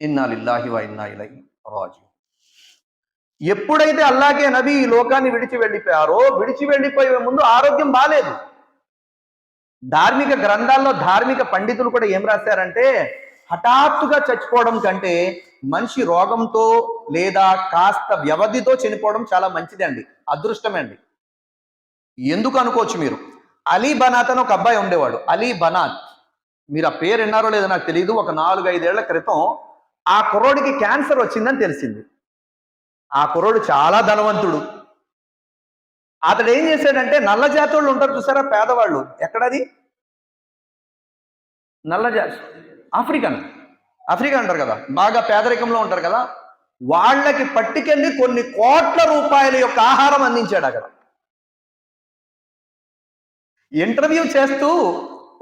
ఇన్నా లిల్లాహి వా ఇన్నా ఇలై రాజు ఎప్పుడైతే అల్లాకే నబీ ఈ లోకాన్ని విడిచి వెళ్ళిపోయారో విడిచి వెళ్ళిపోయే ముందు ఆరోగ్యం బాగాలేదు ధార్మిక గ్రంథాల్లో ధార్మిక పండితులు కూడా ఏం రాశారంటే హఠాత్తుగా చచ్చిపోవడం కంటే మనిషి రోగంతో లేదా కాస్త వ్యవధితో చనిపోవడం చాలా మంచిదండి అదృష్టమే అండి. ఎందుకు అనుకోవచ్చు మీరు? అలీ బనాత్ అని ఒక అబ్బాయి ఉండేవాడు అలీ బనాత్. మీరు ఆ పేరు విన్నారో లేదో నాకు తెలియదు ఒక నాలుగు ఐదేళ్ళ క్రితం ఆ కుర్రోడికి క్యాన్సర్ వచ్చిందని తెలిసింది. ఆ కుర్రోడు చాలా ధనవంతుడు. అతడు ఏం చేశాడంటే నల్ల జాతి వాళ్ళు ఉంటారు చూసారా పేదవాళ్ళు? ఎక్కడది? నల్ల జాతి ఆఫ్రికన్ ఆఫ్రికా అంటారు కదా బాగా పేదరికంలో ఉంటారు కదా వాళ్ళకి పట్టుకెళ్ళి కొన్ని కోట్ల రూపాయల యొక్క ఆహారం అందించాడు అక్కడ. ఇంటర్వ్యూ చేస్తూ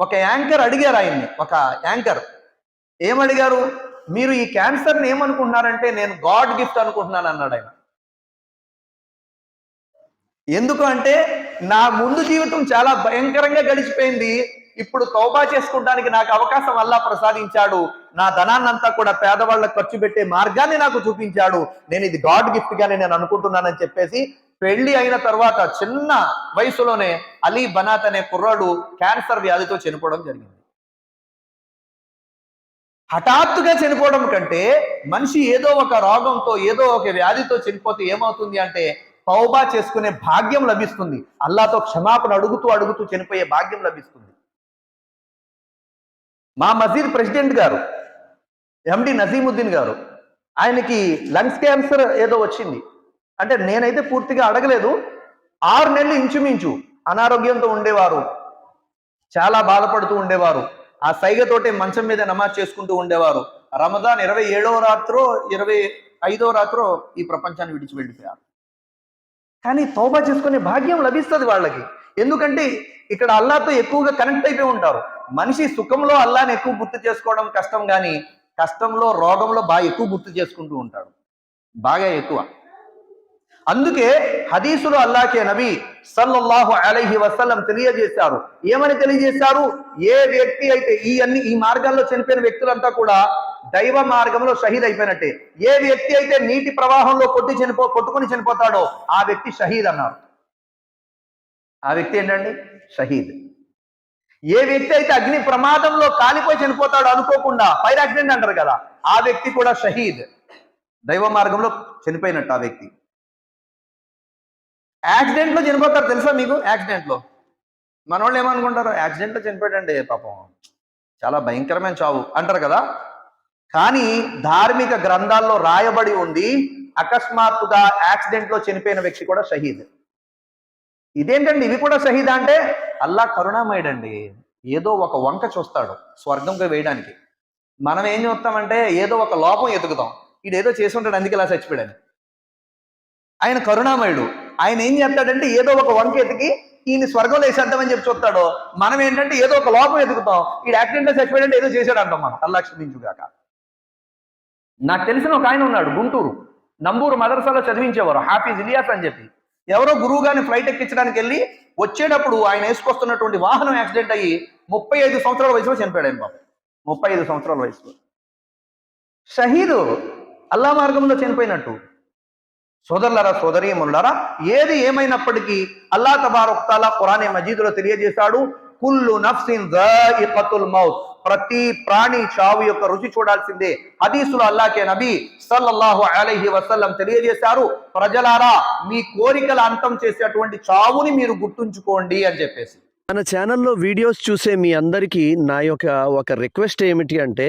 ఒక యాంకర్ అడిగారు ఆయన్ని ఒక యాంకర్. ఏమడిగారు? మీరు ఈ క్యాన్సర్ని ఏమనుకుంటున్నారంటే నేను గాడ్ గిఫ్ట్ అనుకుంటున్నాను అన్నాడు ఆయన. ఎందుకు అంటే నా ముందు జీవితం చాలా భయంకరంగా గడిచిపోయింది. ఇప్పుడు తౌబా చేసుకోవడానికి నాకు అవకాశం అల్లా ప్రసాదించాడు. నా ధనాన్నంతా కూడా పేదవాళ్ళకు ఖర్చు పెట్టే మార్గాన్ని నాకు చూపించాడు. నేను ఇది గాడ్ గిఫ్ట్ గానే నేను అనుకుంటున్నానని చెప్పేసి పెళ్ళి అయిన తర్వాత చిన్న వయసులోనే అలీ బనాత్ అనే కుర్రాడు క్యాన్సర్ వ్యాధితో చనిపోవడం జరిగింది. హఠాత్తుగా చనిపోవడం కంటే మనిషి ఏదో ఒక రోగంతో ఏదో ఒక వ్యాధితో చనిపోతే ఏమవుతుంది అంటే తౌబా చేసుకునే భాగ్యం లభిస్తుంది. అల్లాతో క్షమాపణ అడుగుతూ అడుగుతూ చనిపోయే భాగ్యం లభిస్తుంది. మా మజీద్ ప్రెసిడెంట్ గారు ఎండి నజీముద్దీన్ గారు ఆయనకి లంగ్స్ క్యాన్సర్ ఏదో వచ్చింది. అంటే నేనైతే పూర్తిగా అడగలేదు. ఆరు నెలలు ఇంచుమించు అనారోగ్యంతో ఉండేవారు. చాలా బాధపడుతూ ఉండేవారు. ఆ సైగతోటే మంచం మీద నమాజ్ చేసుకుంటూ ఉండేవారు. రమదాన్ ఇరవై ఏడవ రాత్రో ఇరవై ఐదవ రాత్రో ఈ ప్రపంచాన్ని విడిచి వెళ్ళిపోయారు. కానీ తోబా చేసుకునే భాగ్యం లభిస్తుంది వాళ్ళకి. ఎందుకంటే ఇక్కడ అల్లాతో ఎక్కువగా కనెక్ట్ అయిపోయి ఉంటారు. మనిషి సుఖంలో అల్లాని ఎక్కువ గుర్తు చేసుకోవడం కష్టం కానీ కష్టంలో రోగంలో బాగా ఎక్కువ గుర్తు చేసుకుంటూ ఉంటాడు. బాగా ఎక్కువ. అందుకే హదీసులు అల్లాకే నబీ సల్లల్లాహు అలైహి వసల్లం తెలియజేశారు. ఏమని తెలియజేశారు? ఏ వ్యక్తి అయితే ఈ అన్ని ఈ మార్గాల్లో చనిపోయిన వ్యక్తులంతా కూడా దైవ మార్గంలో షహీద్ అయిపోయినట్టే. ఏ వ్యక్తి అయితే నీటి ప్రవాహంలో కొట్టి చనిపో కొట్టుకుని చనిపోతాడో ఆ వ్యక్తి షహీద్ అన్నారు. ఆ వ్యక్తి ఏంటండి? షహీద్. ఏ వ్యక్తి అయితే అగ్ని ప్రమాదంలో కాలిపోయి చనిపోతాడో అనుకోకుండా ఫైర్ యాక్సిడెంట్ అంటారు కదా ఆ వ్యక్తి కూడా షహీద్. దైవ మార్గంలో చనిపోయినట్టు ఆ వ్యక్తి. యాక్సిడెంట్లో చనిపోతారు తెలుసా మీకు? యాక్సిడెంట్లో. మనోళ్ళు మన వాళ్ళు ఏమనుకుంటారు? యాక్సిడెంట్లో చనిపోయాడండి పాపం. చాలా భయంకరమైన చావు అంటారు కదా? కానీ ధార్మిక గ్రంథాల్లో రాయబడి ఉంది అకస్మాత్తుగా యాక్సిడెంట్లో చనిపోయిన వ్యక్తి కూడా షహీద్. ఇదేంటండి? ఇవి కూడా షహీద్ అంటే అల్లా కరుణామయుడండి. ఏదో ఒక వంక చూస్తాడు స్వర్గంగా వేయడానికి. మనం ఏం చూస్తామంటే ఏదో ఒక లోపం ఎతుకుతాం ఇదేదో చేసి ఉంటాడు అందుకే ఇలా చచ్చిపోయాడని ఆయన కరుణామయుడు. ఆయన ఏం చేస్తాడంటే ఏదో ఒక వంక ఎతికి ఈయన స్వర్గంలో వేసేద్దామని చెప్పి చూస్తాడు. మనం ఏంటంటే ఏదో ఒక లోపం ఎదుగుతాం ఈ యాక్సిడెంట్ చచ్చిపోయాడంటే ఏదో చేశాడు అంటాం మనం అల్లా క్షమించుగాక నాకు తెలిసిన ఒక ఆయన ఉన్నాడు గుంటూరు. నంబూరు మదర్సాలో చదివించేవారు హాఫీజ్ ఇలియాస్ అని చెప్పి. ఎవరో గురువు గారిని ఫ్లైట్ ఎక్కించడానికి వెళ్ళి వచ్చేటప్పుడు ఆయన వేసుకొస్తున్నటువంటి వాహనం యాక్సిడెంట్ అయ్యి ముప్పై ఐదు సంవత్సరాల వయసులో చనిపోయాడు ఆయన పాపం ముప్పై ఐదు సంవత్సరాల వయసులో. షహీదు అల్లా మార్గంలో చనిపోయినట్టు. సోదరులరా సోదరీమణులారా ఏది ఏమైనప్పటికీ అల్లా తబారొక్తాలా ఖురానే మజీదులో తెలియజేశాడు కుల్లు నఫ్సిన్ జాయికతుల్ మౌత్. ప్రతి ప్రాణి చావు యొక్క రుచి చూడాల్సిందే. హదీసులు అల్లాకే నబీ సల్లల్లాహు అలైహి వసల్లం తెలియజేశారు ప్రజలారా మీ కోరికల అంతం చేసేటువంటి చావుని మీరు గుర్తుంచుకోండి అని చెప్పేసి. మన ఛానల్లో వీడియోస్ చూసే మీ అందరికీ నా యొక్క ఒక రిక్వెస్ట్ ఏమిటి అంటే